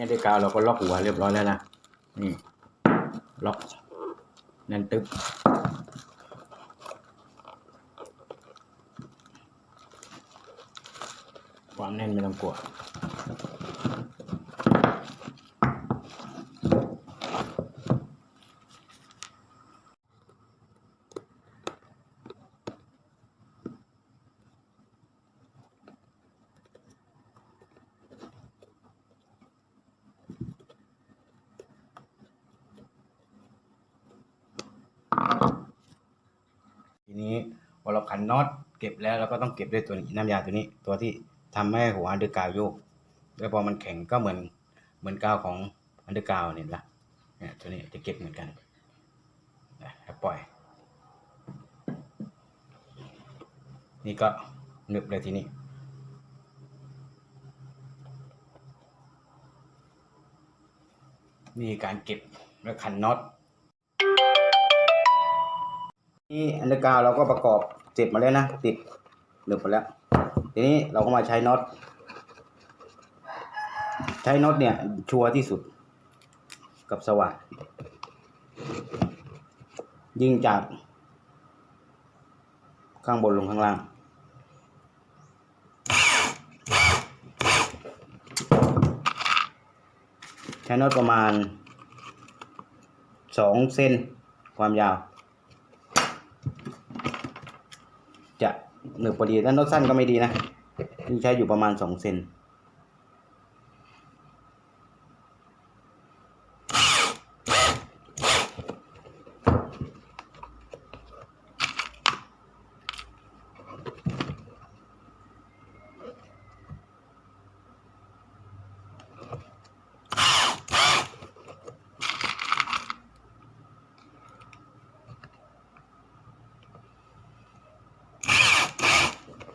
เนี่ยด้วยกาวเราก็ล็อกหัวเรียบร้อยแล้วนะนี่ล็อกแน่นตึ๊บความแน่นไม่ต้องกลัว ทีนี้พอเรา ขันน็อตเก็บแล้วเราก็ต้องเก็บด้วยตัวนี้น้ำยาตัวนี้ ตัวที่ทำให้หัวอันเดอร์กาวโยก แล้วพอมันแข็งก็เหมือนเหมือนกาวของอันเดอร์กาวเนี่ยละเนี่ยตัวนี้จะเก็บเหมือนกันแล้วปล่อย นี่ก็หนึบเลยทีนี้นี่การเก็บแล้วขันน็อตนี่อันเดอร์กาวเราก็ประกอบ เสร็จมาแล้วนะ ติดหนึบหมดแล้ว ทีนี้เราก็มาใช้น็อต ใช้น็อตเนี่ย ชัวร์ที่สุด กับสว่านยิงจาก ข้างบนลงข้างล่าง ใช้น็อตประมาณสองเส้นความยาว จะหนึบพอดีด้าน็อตสั้นก็ไม่ดีนะนี่ใช้อยู่ประมาณสองเซน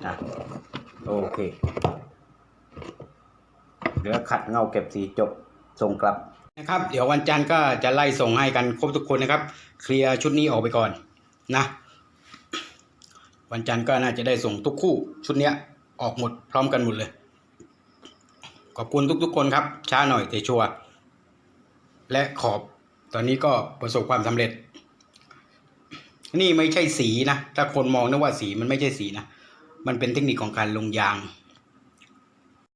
อะโอเค เหลือขัดเงาเก็บสีจบส่งกลับนะครับ เดี๋ยววันจันทร์ก็จะไล่ส่งให้กันครบทุกคนนะครับ เคลียร์ชุดนี้ออกไปก่อนนะ วันจันทร์ก็น่าจะได้ส่งทุกคู่ชุดเนี้ยออกหมดพร้อมกันหมดเลย ขอบคุณทุกๆคนครับ ช้าหน่อยแต่ชัวร์และขอบตอนนี้ก็ประสบความสำเร็จ นี่ไม่ใช่สีนะ ถ้าคนมองนึกว่าสีมันไม่ใช่สีนะ มันเป็นเทคนิคของการลงยาง